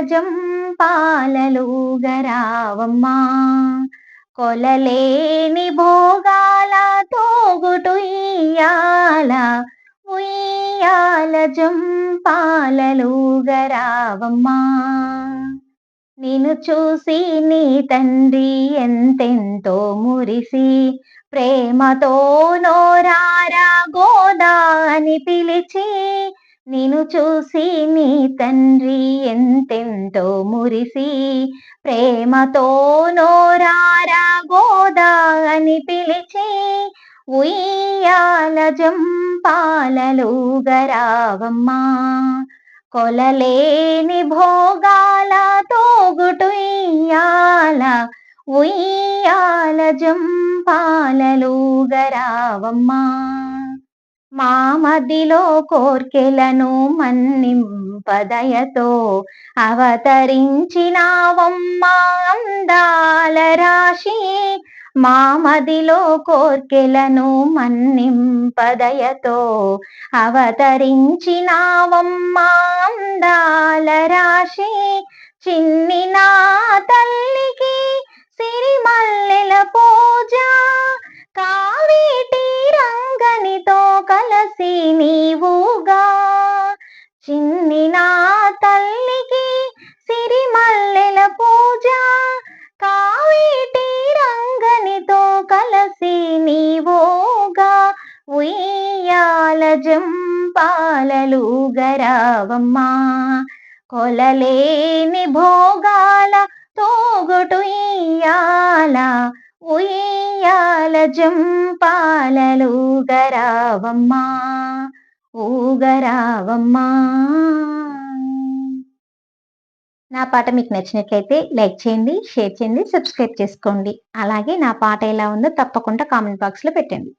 జంపాలలుగరావమ్మా కొలలేని భోగాల తోగుటు ఇయ్యాల ఉయ్యాల జంపాలలుగరావమ్మా నిన్ను చూసి నీ తండ్రి ఎంతెంతో మురిసి ప్రేమతో నోరారా గోదా అని పిలిచి నిన్ను చూసి నీ తండ్రి ఎంతెంతో మురిసి ప్రేమతో నోరారా గోదా అని పిలిచి ఉయ్యాల జంపాలలుగరావమ్మా కొలలేని భోగాల తోగుటుయ్యాల ఉయ్యాల జంపాలలుగరావమ్మా గరావమ్మా మా మదిలో కోర్కెలను మన్నింపదయతో అవతరించినావమ్మా అందాల రాశి. మా మదిలో కోర్కెలను మన్నింపదయతో అవతరించినావమ్మా అందాల రాశి. చిన్ని నా తల్లికి ఉయ్యాల జంపాలలు గరావమ్మా కొలలేని భోగాల తోగుటు ఇయ్యాల ఉయ్యాల జంపాలలు గరావమ్మా ఊగరావమ్మా. నా పాట మీకు నచ్చినట్లయితే లైక్ చేయండి షేర్ చేయండి సబ్స్క్రైబ్ చేసుకోండి. అలాగే నా పాట ఎలా ఉందో తప్పకుండా కామెంట్ బాక్స్లో పెట్టండి.